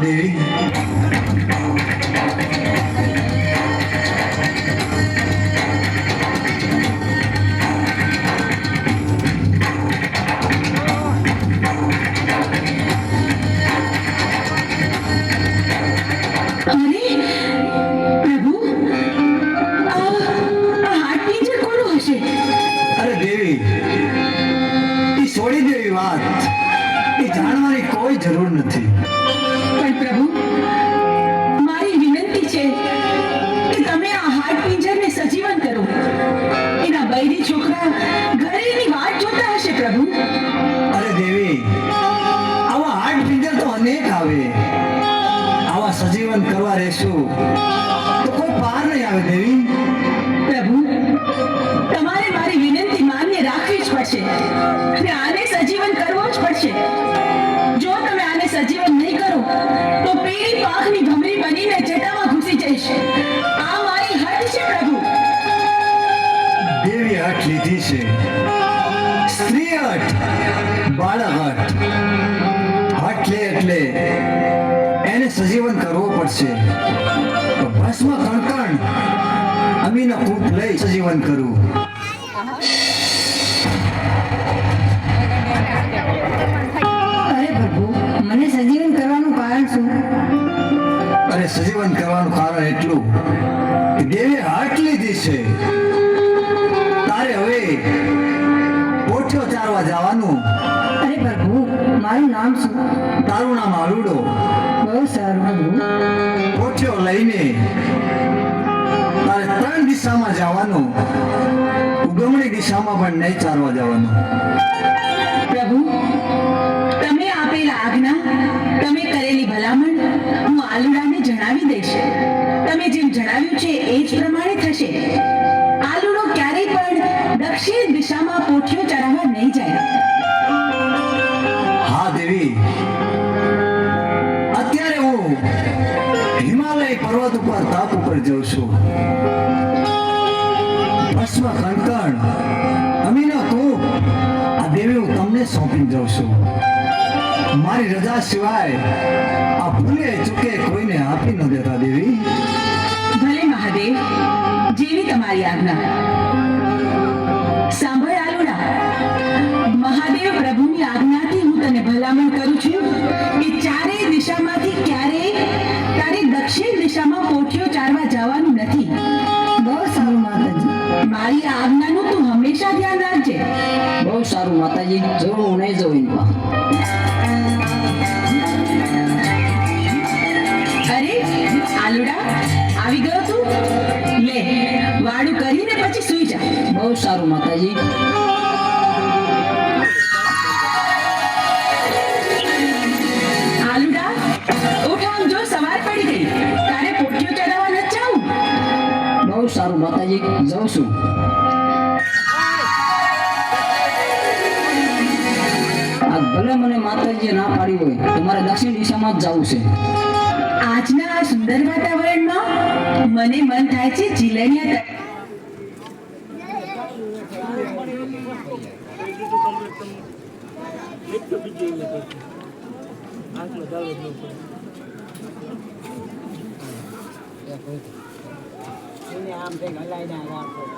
દેવી અરે પ્રભુ? આ આ નીચે કોનું હશે? અરે દેવી એ છોડી દેવી વાત. એ જાણવાની કોઈ જરૂર નથી. બૈરી છોકરા ઘરે એની વાટ જોતા હશે પ્રભુ? અરે દેવી આવા હાટ પિંજર તો અનેક આવે. આવા સજીવન કરવા રહેશું તો કોઈ પાર નહીં આવે દેવી. પ્રભુ તમારે મારી વિનંતી માન્ય રાખવી જ પડશે. અને આને સજીવન કરવો જ પડશે. જો તમે આને સજીવન નહીં કરો તો પીળી પાંખની હઠ છે સ્ત્રી હઠ બાળક હઠ હઠ લે એટલે એને સજીવન કરવો પડશે. તો ભસ્મ કણકણ અમીનો કૂપ લઈ સજીવન કરવું. અરે પ્રભુ મને સજીવન કરવાનું કારણ શું? અરે સજીવન કરવાનું કારણ એટલું કે દેવી હઠ લીધી છે. પોઠ્યો ચારવા જવાનું? અરે પ્રભુ મારું નામ શું? તારું નામ આલુડો. બહુ સારું પ્રભુ કોઠ્યો લઈને તારે ત્રણ દિશામાં જવાનું. ઉગમણી દિશામાં પણ નહીં ચારવા જવાનું. પ્રભુ તમે આપેલા આજ્ઞા તમે કરેલી ભલામણ હું આલુડાને જણાવી દઈશ. તમે જેમ જણાવ્યું છે એ જ પ્રમાણે થશે. દક્ષિણ દિશામાં પોઠિયો ચરાવવા નહીં જાય. હા, દેવી. અત્યારે હું હિમાલય પર્વત ઉપર તાપ ઉપર જઉં છું. ભસ્મ કણકણ અમીનો તું આ દેવી હું તમને સોંપી જાઉં છું. મારી રજા સિવાય આ ભૂલે જવાનું નથી. બહુ સારું માતાજી મારી આજ્ઞાનું તું હંમેશા ધ્યાન રાખજે. બહુ સારું માતાજી જો હું નહીં જઉં અરે આલુડા આવી ગયો તું? લે વાડું કરીને પછી સૂઈ જા. બહુ સારું માતાજી. માતાજી જાઉં છું આ ભલે મને માતાજીએ ના પાડી હોય તમારે દક્ષિણ દિશામાં જ જવું છે. આજના આ સુંદર વાતાવરણમાં મને મન થાય છે 你不要来，不要。